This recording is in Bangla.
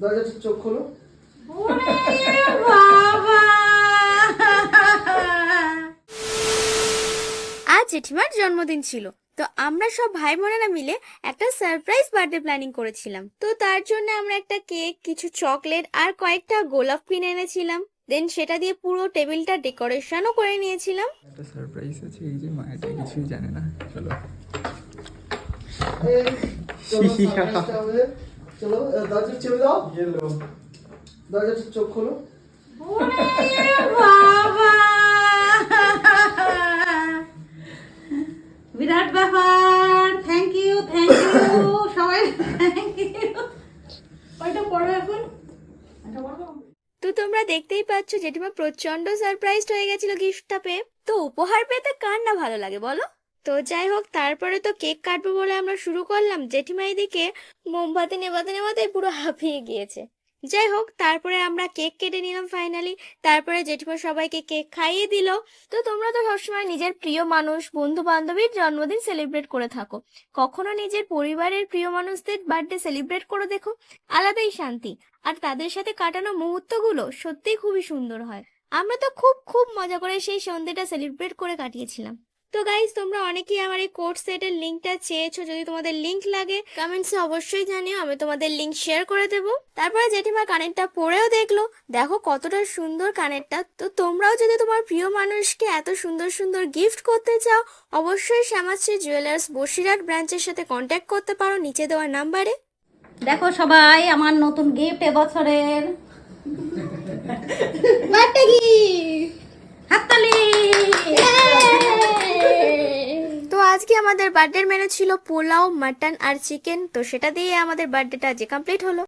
দরজা চোখ খোলো। আজ জেঠিমার জন্মদিন ছিল তো আমরা সব ভাই বোনেরা মিলে একটা সারপ্রাইজ বার্থডে প্ল্যানিং করেছিলাম। তো তার জন্য আমরা একটা কেক কিছু চকলেট আর কয়েকটা গোলাপ কিনে এনেছিলাম। দেন সেটা দিয়ে পুরো টেবিলটা ডেকোরেশনও করে নিয়েছিলাম। একটা সারপ্রাইজ আছে এই যে মায়াটা কিছুই জানে না। চলো। এই, চলো দরজা চেপে দাও। দরজা চোখ খোলো। বিরাট ব্যাপার। থ্যাংক ইউ থ্যাংক ইউ সবাই থ্যাংক ইউ ওইটা পড়ো এখন। তো তোমরা দেখতেই পাচ্ছ জেঠিমা প্রচণ্ড সারপ্রাইজড হয়ে গেছিল গিফটটা পেয়ে তো উপহার পেতে কার না ভালো লাগে বলো? তো যাই হোক, তারপরে তো কেক কাটবো বলে আমরা শুরু করলাম। জেঠিমা এদিকে মোমবাতি নেবাতে নেবাতে পুরো হাঁপিয়ে গিয়েছে। যাই হোক, তারপরে আমরা কেক কেটে নিলাম ফাইনালি তারপরে জেঠিমা সবাইকে কেক খাইয়ে দিল। তো তোমরা তো সবসময় নিজের প্রিয় মানুষ বন্ধু বান্ধবীর জন্মদিন সেলিব্রেট করে থাকো। কখনো নিজের পরিবারের প্রিয় মানুষদের বার্থডে সেলিব্রেট করে দেখো। আলাদাই শান্তি। আর তাদের সাথে কাটানো মুহূর্তগুলো সত্যিই খুবই সুন্দর হয়। আমরা তো খুব খুব মজা করে সেই সন্ধ্যেটা সেলিব্রেট করে কাটিয়েছিলাম। তো গাইজ তোমরা অনেকেই আমার এই কোর্স সেটের লিঙ্কটা চেয়েছো যদি তোমাদের লিঙ্ক লাগে কমেন্টসে অবশ্যই জানিও আমি তোমাদের লিঙ্ক শেয়ার করে দেবো। তারপরে জেঠিমা কানেরটা পরেও দেখল দেখো কতটা সুন্দর কানেরটা তো তোমরাও যদি তোমার প্রিয় মানুষকে এত সুন্দর সুন্দর গিফট করতে চাও অবশ্যই শ্যামাশ্রী জুয়েলার্স বসিরহাট ব্রাঞ্চের সাথে কন্ট্যাক্ট করতে পারো নিচে দেওয়া নাম্বারে দেখো সবাই আমার নতুন গিফট এবছরের। আমাদের বার্থডে মেনু ছিল পোলাও মাটন আর চিকেন তো সেটা দিয়ে আমাদের বার্থডেটা আজকে কমপ্লিট হলো।